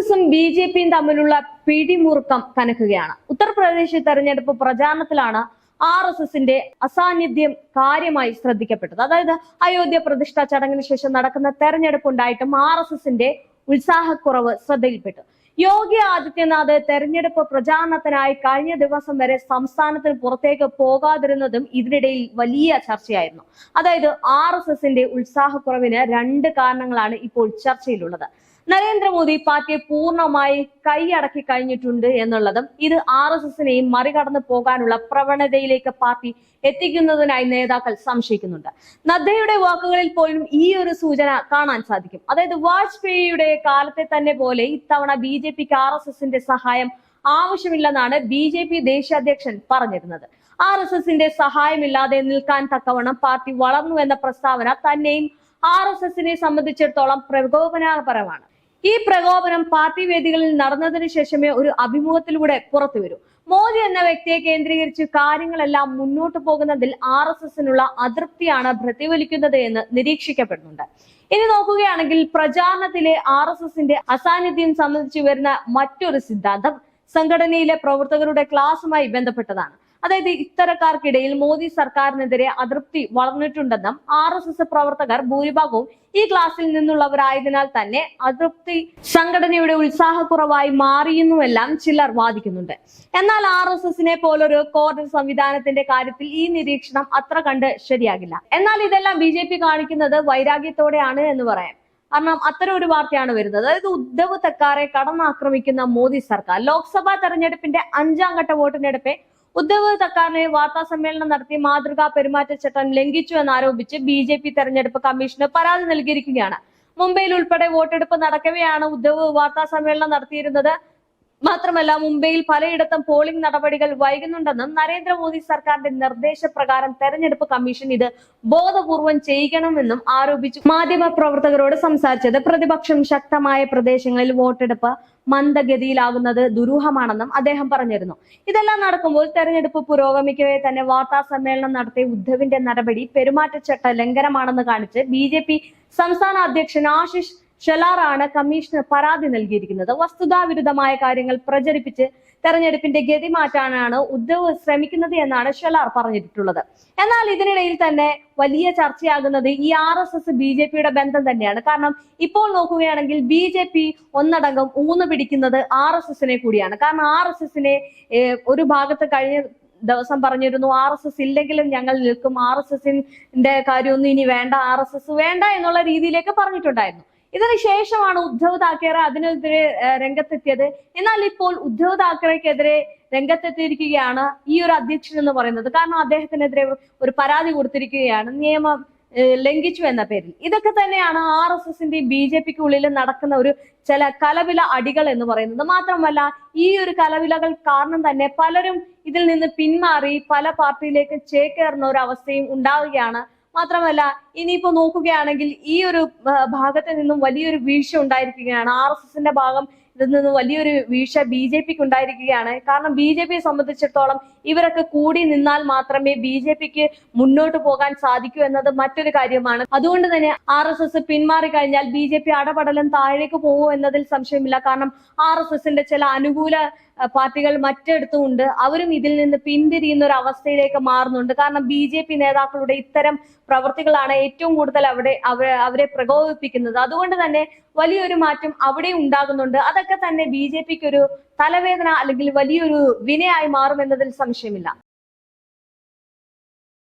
S B J പിയും തമ്മിലുള്ള പിടിമുറുക്കം കനക്കുകയാണ്. ഉത്തർപ്രദേശ് തെരഞ്ഞെടുപ്പ് പ്രചാരണത്തിലാണ് ആർ എസ് എസിന്റെ അസാന്നിധ്യം കാര്യമായി ശ്രദ്ധിക്കപ്പെട്ടത്. അതായത് അയോധ്യ പ്രതിഷ്ഠാ ചടങ്ങിന് ശേഷം നടക്കുന്ന തെരഞ്ഞെടുപ്പ് ഉണ്ടായിട്ടും ആർ എസ് എസിന്റെ ഉത്സാഹക്കുറവ് ശ്രദ്ധയിൽപ്പെട്ടു. യോഗി ആദിത്യനാഥ് തെരഞ്ഞെടുപ്പ് പ്രചാരണത്തിനായി കഴിഞ്ഞ ദിവസം വരെ സംസ്ഥാനത്തിന് പുറത്തേക്ക് പോകാതിരുന്നതും ഇതിനിടയിൽ വലിയ ചർച്ചയായിരുന്നു. അതായത് ആർ എസ് എസിന്റെ ഉത്സാഹക്കുറവിന് രണ്ട് കാരണങ്ങളാണ് ഇപ്പോൾ ചർച്ചയിലുള്ളത്. നരേന്ദ്രമോദി പാർട്ടിയെ പൂർണമായി കൈയടക്കി കഴിഞ്ഞിട്ടുണ്ട് എന്നുള്ളതും ഇത് ആർ എസ് എസിനെയും മറികടന്നു പോകാനുള്ള പ്രവണതയിലേക്ക് പാർട്ടി എത്തിക്കുന്നതിനായി നേതാക്കൾ സംശയിക്കുന്നുണ്ട്. നദ്ദയുടെ വാക്കുകളിൽ പോലും ഈ ഒരു സൂചന കാണാൻ സാധിക്കും. അതായത് വാജ്പേയിയുടെ കാലത്തെ തന്നെ പോലെ ഇത്തവണ ബി ജെ പിക്ക് ആർ എസ് എസിന്റെ സഹായം ആവശ്യമില്ലെന്നാണ് ബി ജെ പി ദേശീയ അധ്യക്ഷൻ പറഞ്ഞിരുന്നത്. ആർ എസ് എസിന്റെ സഹായമില്ലാതെ നിൽക്കാൻ തക്കവണ്ണം പാർട്ടി വളർന്നു എന്ന പ്രസ്താവന തന്നെയും ആർ എസ് എസിനെ സംബന്ധിച്ചിടത്തോളം പ്രകോപനപരമാണ്. ഈ പ്രകോപനം പാർട്ടി വേദികളിൽ നടന്നതിന് ശേഷമേ ഒരു അഭിമുഖത്തിലൂടെ പുറത്തു വരൂ. മോദി എന്ന വ്യക്തിയെ കേന്ദ്രീകരിച്ച് കാര്യങ്ങളെല്ലാം മുന്നോട്ട് പോകുന്നതിൽ ആർ എസ് എസിനുള്ള അതൃപ്തിയാണ് പ്രതിഫലിക്കുന്നത് എന്ന് നിരീക്ഷിക്കപ്പെടുന്നുണ്ട്. ഇനി നോക്കുകയാണെങ്കിൽ പ്രചാരണത്തിലെ ആർ എസ് എസിന്റെ അസാന്നിധ്യം സംബന്ധിച്ച് വരുന്ന മറ്റൊരു സിദ്ധാന്തം സംഘടനയിലെ പ്രവർത്തകരുടെ ക്ലാസുമായി ബന്ധപ്പെട്ടതാണ്. അതായത് ഇത്തരക്കാർക്കിടയിൽ മോദി സർക്കാരിനെതിരെ അതൃപ്തി വളർന്നിട്ടുണ്ടെന്നും ആർ എസ് എസ് പ്രവർത്തകർ ഭൂരിഭാഗവും ഈ ക്ലാസ്സിൽ നിന്നുള്ളവരായതിനാൽ തന്നെ അതൃപ്തി സംഘടനയുടെ ഉത്സാഹക്കുറവായി മാറിയെന്നുമെല്ലാം ചിലർ വാദിക്കുന്നുണ്ട്. എന്നാൽ ആർ എസ് എസിനെ പോലൊരു കോർഡർ സംവിധാനത്തിന്റെ കാര്യത്തിൽ ഈ നിരീക്ഷണം അത്ര കണ്ട് ശരിയാകില്ല. എന്നാൽ ഇതെല്ലാം ബി ജെ പി കാണിക്കുന്നത് വൈരാഗ്യത്തോടെയാണ് എന്ന് പറയാം. കാരണം അത്തരം ഒരു വാർത്തയാണ് വരുന്നത്. അതായത് ഉദ്ധവ് തക്കാറെ കടന്നാക്രമിക്കുന്ന മോദി സർക്കാർ ലോക്സഭാ തെരഞ്ഞെടുപ്പിന്റെ അഞ്ചാം ഘട്ട വോട്ടെടുപ്പ് ഉദ്ധവ് തക്കാറിനെ വാർത്താ സമ്മേളനം നടത്തി മാതൃകാ പെരുമാറ്റച്ചട്ടം ലംഘിച്ചു എന്നാരോപിച്ച് ബി ജെ പി തെരഞ്ഞെടുപ്പ് കമ്മീഷന് പരാതി നൽകിയിരിക്കുകയാണ്. മുംബൈയിൽ ഉൾപ്പെടെ വോട്ടെടുപ്പ് നടക്കവെയാണ് ഉദ്ധവ് വാർത്താ സമ്മേളനം നടത്തിയിരുന്നത്. മാത്രമല്ല മുംബൈയിൽ പലയിടത്തും പോളിംഗ് നടപടികൾ വൈകുന്നുണ്ടെന്നും നരേന്ദ്രമോദി സർക്കാരിന്റെ നിർദ്ദേശപ്രകാരം തെരഞ്ഞെടുപ്പ് കമ്മീഷൻ ഇത് ബോധപൂർവം ചെയ്യണമെന്നും ആരോപിച്ചു. മാധ്യമ പ്രവർത്തകരോട് സംസാരിച്ചത് പ്രതിപക്ഷം ശക്തമായ പ്രദേശങ്ങളിൽ വോട്ടെടുപ്പ് മന്ദഗതിയിലാകുന്നത് ദുരൂഹമാണെന്നും അദ്ദേഹം പറഞ്ഞിരുന്നു. ഇതെല്ലാം നടക്കുമ്പോൾ തെരഞ്ഞെടുപ്പ് പുരോഗമിക്കവേ തന്നെ വാർത്താ സമ്മേളനം നടത്തിയ ഉദ്ധവിന്റെ നടപടി പെരുമാറ്റച്ചട്ട ലംഘനമാണെന്ന് കാണിച്ച് ബി സംസ്ഥാന അധ്യക്ഷൻ ആശിഷ് ഷെലാറാണ് കമ്മീഷന് പരാതി നൽകിയിരിക്കുന്നത്. വസ്തുതാവിരുദ്ധമായ കാര്യങ്ങൾ പ്രചരിപ്പിച്ച് തെരഞ്ഞെടുപ്പിന്റെ ഗതി മാറ്റാനാണ് ഉദ്ധവ് ശ്രമിക്കുന്നത് എന്നാണ് ഷെലാർ പറഞ്ഞിട്ടുള്ളത്. എന്നാൽ ഇതിനിടയിൽ തന്നെ വലിയ ചർച്ചയാകുന്നത് ഈ R S S B J പിയുടെ ബന്ധം തന്നെയാണ്. കാരണം ഇപ്പോൾ നോക്കുകയാണെങ്കിൽ ബി ജെ പി ഒന്നടങ്കം ഊന്നു പിടിക്കുന്നത് ആർ എസ് എസിനെ കൂടിയാണ്. കാരണം ആർ എസ് എസിനെ ഒരു ഭാഗത്ത് കഴിഞ്ഞ ദിവസം പറഞ്ഞിരുന്നു ആർ എസ് എസ് ഇല്ലെങ്കിലും ഞങ്ങൾ നിൽക്കും. ആർ എസ് എസിന്റെ കാര്യമൊന്നും ഇനി വേണ്ട ആർ എസ് എസ് വേണ്ട എന്നുള്ള രീതിയിലേക്ക് പറഞ്ഞിട്ടുണ്ടായിരുന്നു. ഇതിന് ശേഷമാണ് ഉദ്ധവ് താക്കറെ അതിനെതിരെ രംഗത്തെത്തിയത്. എന്നാൽ ഇപ്പോൾ ഉദ്ധവ് താക്കറെക്കെതിരെ രംഗത്തെത്തിയിരിക്കുകയാണ് ഈ ഒരു അധ്യക്ഷൻ എന്ന് പറയുന്നത്. കാരണം അദ്ദേഹത്തിനെതിരെ ഒരു പരാതി കൊടുത്തിരിക്കുകയാണ്. നിയമം ലംഘിച്ചു എന്ന പേരിൽ. ഇതൊക്കെ തന്നെയാണ് ആർ എസ് എസിന്റെയും ബി ജെ പിക്ക് ഉള്ളിൽ നടക്കുന്ന ഒരു ചില കലവില അടികൾ എന്ന് പറയുന്നത്. മാത്രമല്ല ഈ ഒരു കലവിലകൾ കാരണം തന്നെ പലരും ഇതിൽ നിന്ന് പിന്മാറി പല പാർട്ടിയിലേക്ക് ചേക്കേറുന്ന ഒരു അവസ്ഥയും ഉണ്ടാവുകയാണ് മാത്രമല്ല ഇനിയിപ്പോ നോക്കുകയാണെങ്കിൽ ഈ ഒരു ഭാഗത്ത് നിന്നും വലിയൊരു വീഴ്ച ഉണ്ടായിരിക്കുകയാണ്. ആർ എസ് എസിന്റെ ഭാഗം ഇതിൽ നിന്ന് വലിയൊരു വീഴ്ച ബി ജെ പിക്ക് ഉണ്ടായിരിക്കുകയാണ്. കാരണം ബി ജെ പിയെ സംബന്ധിച്ചിടത്തോളം ഇവരൊക്കെ കൂടി നിന്നാൽ മാത്രമേ ബി ജെ പിക്ക് മുന്നോട്ട് പോകാൻ സാധിക്കൂ എന്നത് മറ്റൊരു കാര്യമാണ്. അതുകൊണ്ട് തന്നെ ആർ എസ് എസ് പിന്മാറി കഴിഞ്ഞാൽ ബി ജെ പി അടപടലം താഴേക്ക് പോകുമോ എന്നതിൽ സംശയമില്ല. കാരണം ആർ എസ് എസിന്റെ ചില അനുകൂല പാർട്ടികൾ മറ്റെടുത്തുമുണ്ട്. അവരും ഇതിൽ നിന്ന് പിന്തിരിയുന്ന ഒരു അവസ്ഥയിലേക്ക് മാറുന്നുണ്ട്. കാരണം ബി ജെ പി നേതാക്കളുടെ ഇത്തരം പ്രവൃത്തികളാണ് ഏറ്റവും കൂടുതൽ അവിടെ അവരെ പ്രകോപിപ്പിക്കുന്നത്. അതുകൊണ്ട് തന്നെ വലിയൊരു മാറ്റം അവിടെ ഉണ്ടാകുന്നുണ്ട്. അതൊക്കെ തന്നെ ബി ജെ പിക്ക് ഒരു തലവേദന അല്ലെങ്കിൽ വലിയൊരു വിനയായി മാറുമെന്നതിൽ സംശയമില്ല.